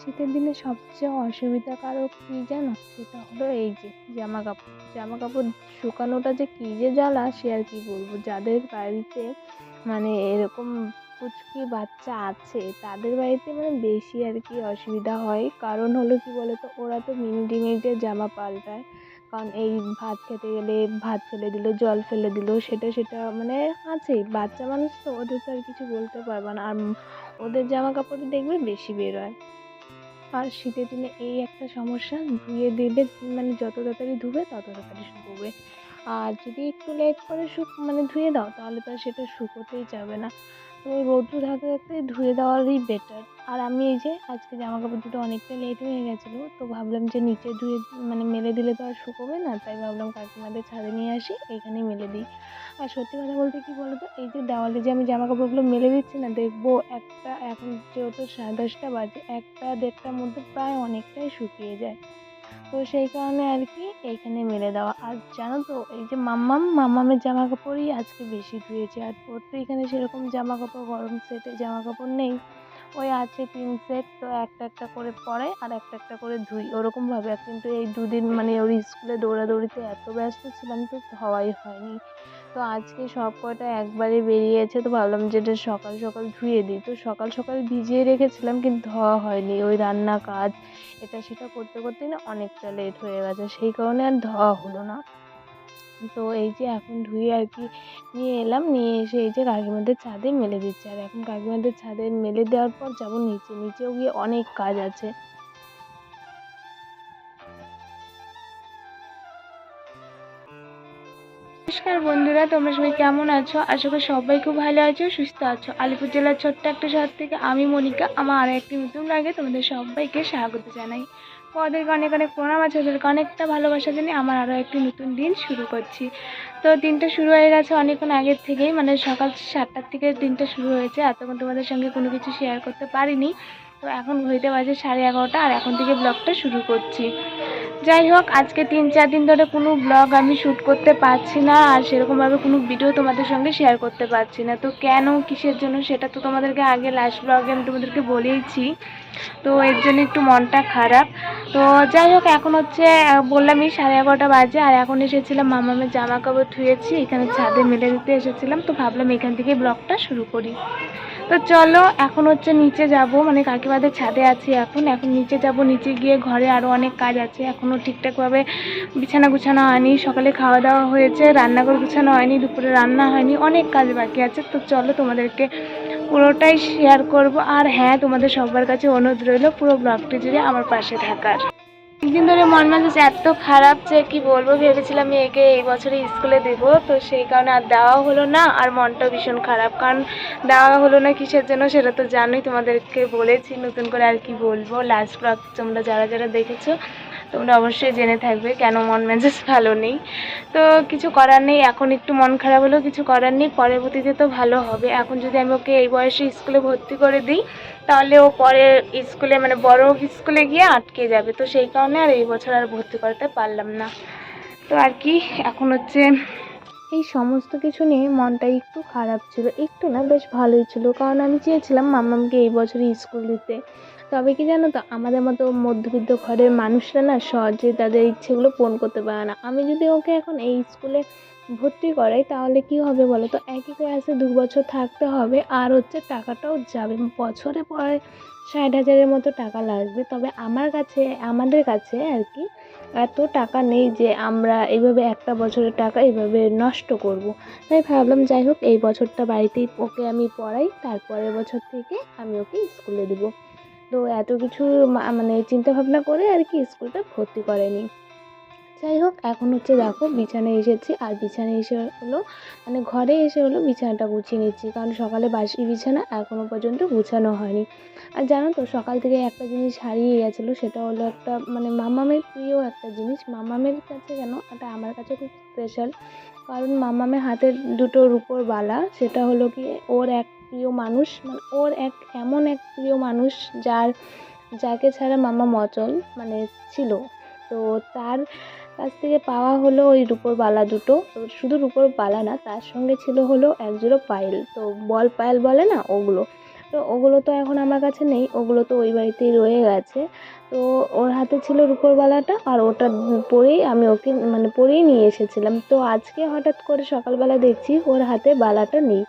শীতের দিনে সবচেয়ে অসুবিধাকারক কী জানো? সেটা হলো এই যে জামা কাপড় জামা কাপড় শুকানোটা যে কী যে জ্বালা, সে আর কি বলব? যাদের বাড়িতে মানে এরকম পুচকি বাচ্চা আছে, তাদের বাড়িতে মানে বেশি আর কি অসুবিধা হয়। কারণ হলো কি বলতো? ওরা তো মিনিটে মিনিটে জামা পাল্টায়। কারণ এই ভাত খেতে গেলে ভাত ফেলে দিল, জল ফেলে দিল, সেটা সেটা মানে আছেই। বাচ্চা মানুষ তো, ওদের তো আর কিছু বলতে পারবে না। আর ওদের জামা কাপড় দেখবে বেশি বেরোয় আর শীতের দিনে এই একটা সমস্যা, ধুয়ে দেবে মানে যত তাড়াতাড়ি ধুবে তত তাড়াতাড়ি শুকোবে। আর যদি একটু লেট করে শুক মানে ধুয়ে দাও তাহলে তো আর সেটা শুকোতেই যাবে না। তো রৌদ্র থাকতে থাকতে ধুয়ে দেওয়ারই বেটার আর আমি এই যে, আজকে জামা কাপড় দুটো অনেকটা লেট হয়ে গেছিল, তো ভাবলাম যে নিচে ধুয়ে মানে মেলে দিলে তো আর শুকোবে না, তাই ভাবলাম কাকিমাদের ছাদে নিয়ে আসি, এইখানেই মেলে দিই। আর সত্যি কথা বলতে কি বলতো, এই যে দেওয়ালে যে আমি জামা কাপড়গুলো মেলে দিচ্ছি না, দেখব একটা, এখন যেহেতু সাড়ে দশটা বাজে, একটা দেড়টার মধ্যে প্রায় অনেকটাই শুকিয়ে যায়। তো সেই কারণে আর কি এইখানে মেলে দেওয়া। আর জানো তো, এই যে মাম্মাম, মাম্মামের জামা কাপড়ই আজকে বেশি ধুয়েছে। আর ওর তো এখানে সেরকম জামা কাপড় গরম সেটে জামা কাপড় নেই। ওই আছে তিন সেট তো একটা একটা করে পরে আর একটা একটা করে ধুই। ওরকমভাবে কিন্তু এই দুদিন মানে ওর স্কুলে দৌড়াদৌড়িতে এত ব্যস্ত ছিলাম তো ধোয়াই হয়নি। তো আজকে সব কটা একবারে বেরিয়েছে, তো ভাবলাম যে এটা সকাল সকাল ধুয়ে দিই। তো সকাল সকাল ভিজিয়ে রেখেছিলাম, কিন্তু ধোয়া হয়নি। ওই রান্না কাজ এটা সেটা করতে করতেই না অনেকটা লেট হয়ে গেছে। সেই কারণে আর ধোয়া হলো না। তো এই যে এখন ধুয়ে আর কি নিয়ে এলাম, নিয়ে এসে এই যে কাকিমাদের ছাদে মেলে দিচ্ছি। আর এখন কাকিমাদের ছাদে মেলে দেওয়ার পর যাব নিচে। নিচেও গিয়ে অনেক কাজ আছে। নমস্কার বন্ধুরা, তোমরা সবাই কেমন আছো? আশা করি সবাই খুব ভালো আছো, সুস্থ আছো। আলিপুর জেলার ছোট্ট একটা শহর থেকে আমি মনিকা, আমার আরও একটি নতুন আগে তোমাদের সবাইকে স্বাগত জানাই। ওদেরকে অনেক অনেক প্রণাম আছে ওদেরকে অনেকটা ভালোবাসা জানি আমার আরও একটি নতুন দিন শুরু করছি। তো দিনটা শুরু হয়ে গেছে অনেকক্ষণ আগের থেকেই মানে সকাল সাতটার থেকে দিনটা শুরু হয়েছে। এতক্ষণ তোমাদের সঙ্গে কোনো কিছু শেয়ার করতে পারিনি। তো এখন হইতে বাজে সাড়ে এগারোটা, আর এখন থেকে ব্লগটা শুরু করছি। যাই হোক, আজকে তিন, চার দিন ধরে কোনো ব্লগ আমি শ্যুট করতে পারছি না আর সেরকমভাবে কোনো ভিডিও তোমাদের সঙ্গে শেয়ার করতে পারছি না। তো কেন, কিসের জন্য সেটা তো তোমাদেরকে আগে লাস্ট ব্লগে আমি তোমাদেরকে বলেইছি। তো এর জন্য একটু মনটা খারাপ। তো যাই হোক, এখন হচ্ছে বললামই সাড়ে এগারোটা বাজে আর এখন এসেছিলাম মামামের জামা কাপড় ধুয়েছি, এখানে ছাদে মেলে দিতে এসেছিলাম। তো ভাবলাম এখান থেকে ব্লগটা শুরু করি। তো চলো, এখন হচ্ছে নিচে যাব। মানে কাকিমাদের ছাদে আছি এখন। এখন নিচে যাব। নিচে গিয়ে ঘরে আরও অনেক কাজ আছে। এখনও ঠিকঠাকভাবে বিছানা গুছানো হয়নি। সকালে খাওয়া দাওয়া হয়েছে। রান্নাঘর গুছানো হয়নি। দুপুরে রান্না হয়নি। অনেক কাজ বাকি আছে। তো চলো, তোমাদেরকে পুরোটাই শেয়ার করব। আর হ্যাঁ তোমাদের সবার কাছে অনুরোধ রইল পুরো ব্লগটি জুড়ে আমার পাশে থাকার। একদিন ধরে মন মেজাজ এত খারাপ যে কি বলব, ভেবেছিলাম একে এই বছরে স্কুলে দেব। তো সেই কারণে আর দেওয়া হলো না, আর মনটা ভীষণ খারাপ। কারণ দেওয়া হলো না কিসের জন্য সেটা তো জানোই, তোমাদেরকে বলেছি নতুন করে আর কি বলব। লাস্ট ব্লগ তোমরা যারা যারা দেখেছ তোমরা অবশ্যই জেনে থাকবে কেন মন মেজাজ ভালো নেই। তো কিছু করার নেই, এখন একটু মন খারাপ হলেও কিছু করার নেই, পরবর্তীতে তো ভালো হবে। এখন যদি আমি ওকে এই বয়সে স্কুলে ভর্তি করে দিই, তাহলে ও পরে স্কুলে মানে বড় স্কুলে গিয়ে আটকে যাবে। তো সেই কারণে আর এই বছর আর ভর্তি করতে পারলাম না। তো আর কি, এখন হচ্ছে এই সমস্ত কিছু নিয়ে মনটা একটু খারাপ ছিল, একটু না বেশ ভালোই ছিল। কারণ আমি চেয়েছিলাম মাম্মামকে এই বছরই স্কুল দিতে। তবে কি জানো তো, আমাদের মতো মধ্যবিত্ত ঘরের মানুষরা না সহজে তাদের ইচ্ছেগুলো পূরণ করতে পারে না। আমি যদি ওকে এখন এই স্কুলে ভর্তি করাই, তাহলে কি হবে বলো তো? একই ক্লাসে দু বছর থাকতে হবে, আর হচ্ছে টাকাটাও যাবে। বছরে পরে ষাট হাজারের মতো টাকা লাগবে। তবে আমার কাছে, আমাদের কাছে আর কি, এত টাকা নেই যে আমরা এইভাবে একটা বছরের টাকা এইভাবে নষ্ট করব। তাই ভাবলাম যাই হোক, এই বছরটা বাড়িতেই ওকে আমি পড়াই, তারপরের বছর থেকে আমি ওকে স্কুলে দেবো। তো এত কিছু মানে চিন্তা ভাবনা করে আর কি স্কুলটা ভর্তি করেনি যাই হোক, এখন হচ্ছে দেখো বিছানায় এসেছি। আর বিছানায় এসে হলো মানে ঘরে এসে হলো বিছানাটা গুছিয়ে নিচ্ছি। কারণ সকালে বাসি বিছানা এখনও পর্যন্ত গুছানো হয়নি। আর জানো তো, সকাল থেকে একটা জিনিস হারিয়ে গেছিল, সেটা হলো একটা মানে মামামের প্রিয় একটা জিনিস। মামামের কাছে কেন এটা আমার কাছে খুব স্পেশাল কারণ মামামের হাতের দুটো রূপোর বালা, সেটা হলো কি, ওর এক প্রিয় মানুষ মানে ওর এক, এমন এক প্রিয় মানুষ যার, যাকে ছাড়া মামা অচল মানে ছিল। তো তার কাছ থেকে পাওয়া হলো ওই রূপোর বালা দুটো। শুধু রূপোর বালা না, তার সঙ্গে ছিল হলো এক জোড়া পায়েল। তো বল পায়েল বলে না, ওগুলো। তো ওগুলো তো এখন আমার কাছে নেই, ওগুলো তো ওই বাড়িতেই রয়ে গেছে। তো ওর হাতে ছিল রূপোর বালাটা, আর ওটা পরেই আমি ওকে মানে পরেই নিয়ে এসেছিলাম। তো আজকে হঠাৎ করে সকালবেলা দেখছি ওর হাতে বালাটা নেই।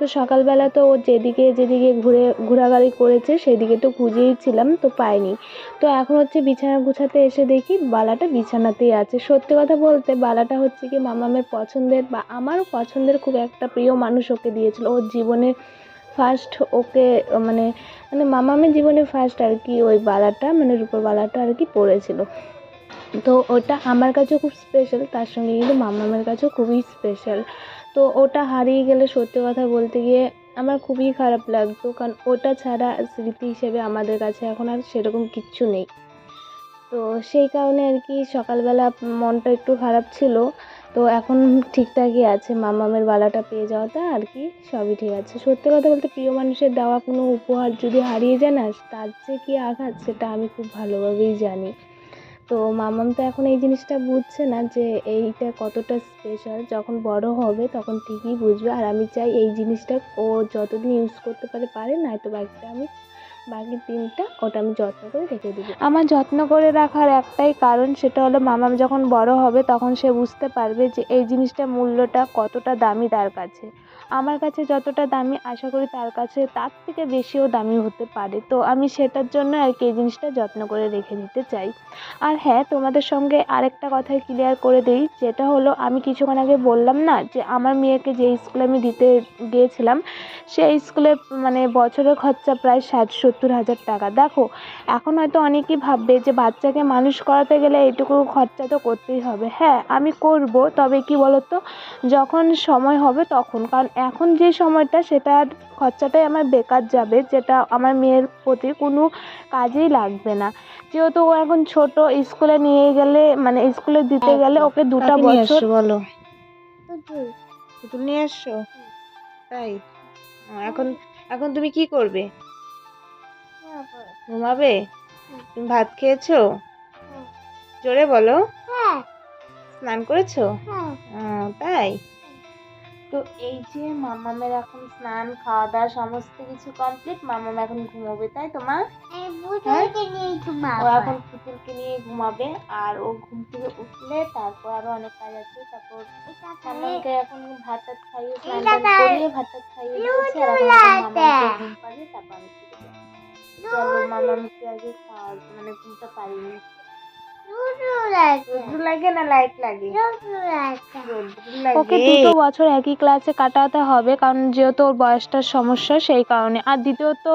তো সকালবেলা তো ও যেদিকে যেদিকে ঘুরে ঘোরাঘুরি করেছে, সেদিকে তো খুঁজেইছিলাম তো পাইনি। তো এখন হচ্ছে বিছানা গুছাতে এসে দেখি বালাটা বিছানাতেই আছে। সত্যি কথা বলতে বালাটা হচ্ছে কি মামামের পছন্দের বা আমারও পছন্দের খুব একটা প্রিয় মানুষ ওকে দিয়েছিল। ওর জীবনে ফার্স্ট ওকে মানে মানে মামামের জীবনে ফার্স্ট আর কি ওই বালাটা মানে রূপোর বালাটা আর কি পড়েছিল। তো ওটা আমার কাছেও খুব স্পেশাল তার সঙ্গে কিন্তু মামামের কাছেও খুবই স্পেশাল তো ওটা হারিয়ে গেলে সত্যি কথা বলতে গিয়ে আমার খুবই খারাপ লাগতো, কারণ ওটা ছাড়া স্মৃতি হিসেবে আমাদের কাছে এখন আর সেরকম কিচ্ছু নেই। তো সেই কারণে আর কি সকালবেলা মনটা একটু খারাপ ছিল, তো এখন ঠিকঠাকই আছে, মামামের বালাটা পেয়ে যাওয়াতে আর কি সবই ঠিক আছে। সত্যি কথা বলতে প্রিয় মানুষের দেওয়া কোনো উপহার যদি হারিয়ে যায় না, তার যে কী আঘাত সেটা আমি খুব ভালোভাবেই জানি। তো মামাম তো এখন এই জিনিসটা বুঝছে না যে এইটা কতটা স্পেশাল যখন বড় হবে তখন ঠিকই বুঝবে। আর আমি চাই এই জিনিসটা ও যতদিন ইউজ করতে পারে পারে, নয়তো বাকিটা আমি বাকি দিনটা ওটা আমি যত্ন করে রেখে দেবো। আমার যত্ন করে রাখার একটাই কারণ সেটা হলো মামাম যখন বড় হবে তখন সে বুঝতে পারবে যে এই জিনিসটার মূল্যটা কতটা দামি তার কাছে। আমার কাছে যতটা দামি আশা করি তার কাছে তার থেকে বেশিও দামি হতে পারে। তো আমি সেটার জন্য আর কি এই জিনিসটা যত্ন করে রেখে দিতে চাই। আর হ্যাঁ তোমাদের সঙ্গে আরেকটা কথাই ক্লিয়ার করে দিই, যেটা হলো আমি কিছুক্ষণ আগে বললাম না যে আমার মেয়েকে যে স্কুলে আমি দিতে গিয়েছিলাম, সেই স্কুলে মানে বছরের খরচা প্রায় ষাট, সত্তর হাজার টাকা। দেখো, এখন হয়তো অনেকেই ভাববে যে বাচ্চাকে মানুষ করাতে গেলে এইটুকু খরচা তো করতেই হবে। হ্যাঁ আমি করব, তবে কি বলতো? যখন সময় হবে তখন। কারণ এখন যে সময়টা সেটার খরচাটাই আমার বেকার যাবে যেটা আমার মেয়ের প্রতি কোনো কাজেই লাগবে না। যেহেতু ও এখন ছোট স্কুলে নিয়ে গেলে মানে স্কুলে দিতে গেলে ওকে দুটা বছর বলো? পুতুল। নিয়ে এসছো তাই? এখন এখন তুমি কি করবে? ঘুমাবে। তুমি ভাত খেয়েছো? জোরে বলো। স্নান করেছ? তাই? তো এই যে মামামের এখন স্নান খাওয়া দাওয়া সমস্ত কিছু কমপ্লিট মামাম এখন ঘুমোবে তাই তো মা ও এখন পুতুলকে নিয়ে ঘুমাবে আর ও ঘুম থেকে উঠলে তারপর আরও অনেক কাজ আছে তারপর মামামকে এখন ভাত টাত খাইয়ে স্নান করিয়ে ভাত টাত খাইয়ে দিয়েছি আর এখন মামামকে ঘুম পাড়িয়ে তারপর আমি। চলো মামামকে আগে খাওয়া মানে ঘুমটা পারিনি রোদ্রু লাগে না লাইট লাগে? ওকে দুটো বছর একই ক্লাসে কাটাতে হবে কারণ যেহেতু ওর বয়সটার সমস্যা সেই কারণে। আর দ্বিতীয়ত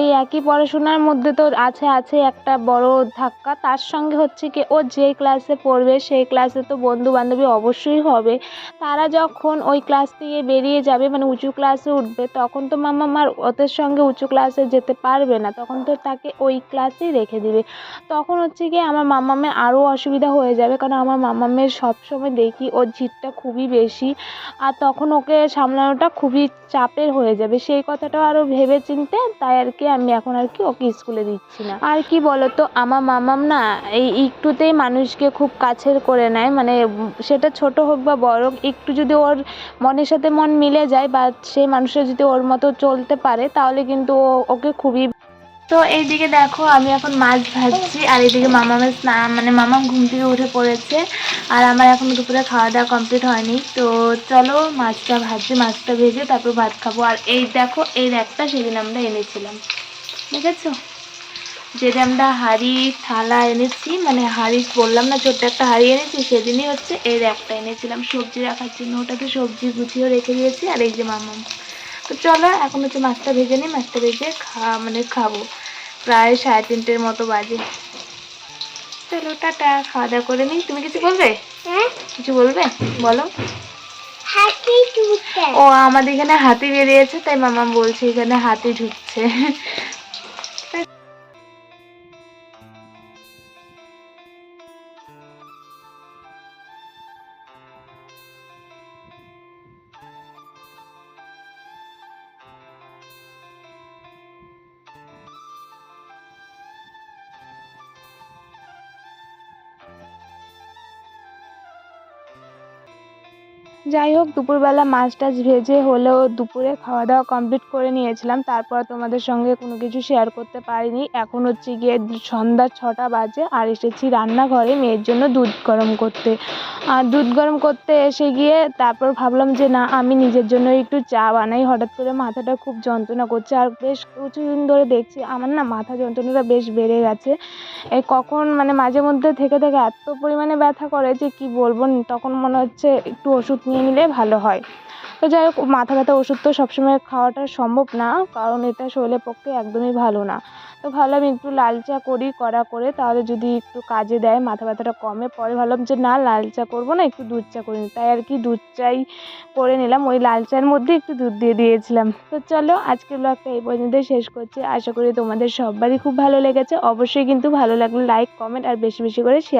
এই একই পড়াশোনার মধ্যে তো আছে আছে একটা বড় ধাক্কা। তার সঙ্গে হচ্ছে কি ও যে ক্লাসে পড়বে সেই ক্লাসে তো বন্ধু বান্ধবী অবশ্যই হবে। তারা যখন ওই ক্লাস থেকে বেরিয়ে যাবে মানে উঁচু ক্লাসে উঠবে তখন তো মামা মার ওদের সঙ্গে উঁচু ক্লাসে যেতে পারবে না। তখন তো তাকে ওই ক্লাসেই রেখে দিবে। তখন হচ্ছে কি আমার মামামের আরও অসুবিধা হয়ে যাবে, কারণ আমার মামামের সবসময় দেখি ওর জিদটা খুবই বেশি। আর তখন ওকে সামলানোটা খুবই চাপের হয়ে যাবে। সেই কথাটাও আরও ভেবে চিন্তে তাই আর কি আমি এখন আর কি ওকে স্কুলে দিচ্ছি না। আর কি বলতো, আমার মামাম না এই একটুতেই মানুষকে খুব কাছের করে নেয়। মানে সেটা ছোট হোক বা বড় একটু যদি ওর মনের সাথে মন মিলে যায় বা সেই মানুষটা যদি ওর মতো চলতে পারে, তাহলে কিন্তু ও ওকে খুবই তো এইদিকে দেখো, আমি এখন মাছ ভাজছি, আর এদিকে মামামের স্নান মানে মামা ঘুম থেকে উঠে পড়েছে, আর আমার এখন দুপুরে খাওয়া দাওয়া কমপ্লিট হয়নি। তো চলো মাছটা ভাজছি, মাছটা ভেজে তারপর ভাত খাব। আর এই দেখো, এই র্যাকটা সেদিন আমরা এনেছিলাম। ঠিক আছে যেদিন আমরা হাঁড়ি থালা এনেছি মানে হাঁড়ি বললাম না, ছোট্ট একটা হাঁড়ি এনেছি, সেদিনই হচ্ছে এই র্যাকটা এনেছিলাম। সবজি রাখার জন্য, ওটাতে সবজি গুছিয়েও রেখে দিয়েছি, আর এই যে মামা তো চলো, এখন হচ্ছে মাছটা ভেজে নিই, মাছটা ভেজে খা মানে খাব। প্রায় সাড়ে তিনটের মতো বাজে। চলো টাটা খাওয়া দাওয়া করে নিই। তুমি কিছু বলবে? কিছু বলবে? বলো। ও আমাদের এখানে হাতি বেরিয়েছে তাই মামা বলছে এখানে হাতি ঢুকছে। যাই হোক, দুপুরবেলা মাছ টাছ ভেজে হলেও দুপুরে খাওয়া দাওয়া কমপ্লিট করে নিয়েছিলাম। তারপর তোমাদের সঙ্গে কোনো কিছু শেয়ার করতে পারিনি। এখন হচ্ছে গিয়ে সন্ধ্যা ছটা বাজে আর এসেছি রান্নাঘরে মেয়ের জন্য দুধ গরম করতে। দুধ গরম করতে এসে গিয়ে তারপর ভাবলাম যে না, আমি নিজের জন্য একটু চা বানাই। হঠাৎ করে মাথাটা খুব যন্ত্রণা করছে আর বেশ কিছুদিন ধরে দেখছি আমার না মাথা যন্ত্রণাটা বেশ বেড়ে গেছে। কখন মানে মাঝে মধ্যে থেকে থেকে এত পরিমাণে ব্যথা করে যে কি বলব, তখন মনে হচ্ছে একটু ওষুধ নিয়ে নিলে ভালো হয়। তো যাই হোক, মাথা ব্যথা, ওষুধ তো সবসময় খাওয়াটা সম্ভব না, কারণ এটা শরীরের পক্ষে একদমই ভালো না। তো ভাবলাম একটু লাল চা করি, কড়া করে, তাহলে যদি একটু কাজে দেয়, মাথা ব্যথাটা কমে পরে ভাবলাম যে না, লাল চা করব না, একটু দুধ চা করে। তাই আর কি দুধ চাই করে নিলাম, ওই লাল চায়ের মধ্যে একটু দুধ দিয়ে দিয়েছিলাম। তো চলো, আজকের ব্লগটা এই পর্যন্তই শেষ করছি। আশা করি তোমাদের সবারই খুব ভালো লেগেছে। অবশ্যই কিন্তু ভালো লাগলে লাইক কমেন্ট আর বেশি বেশি করে শেয়ার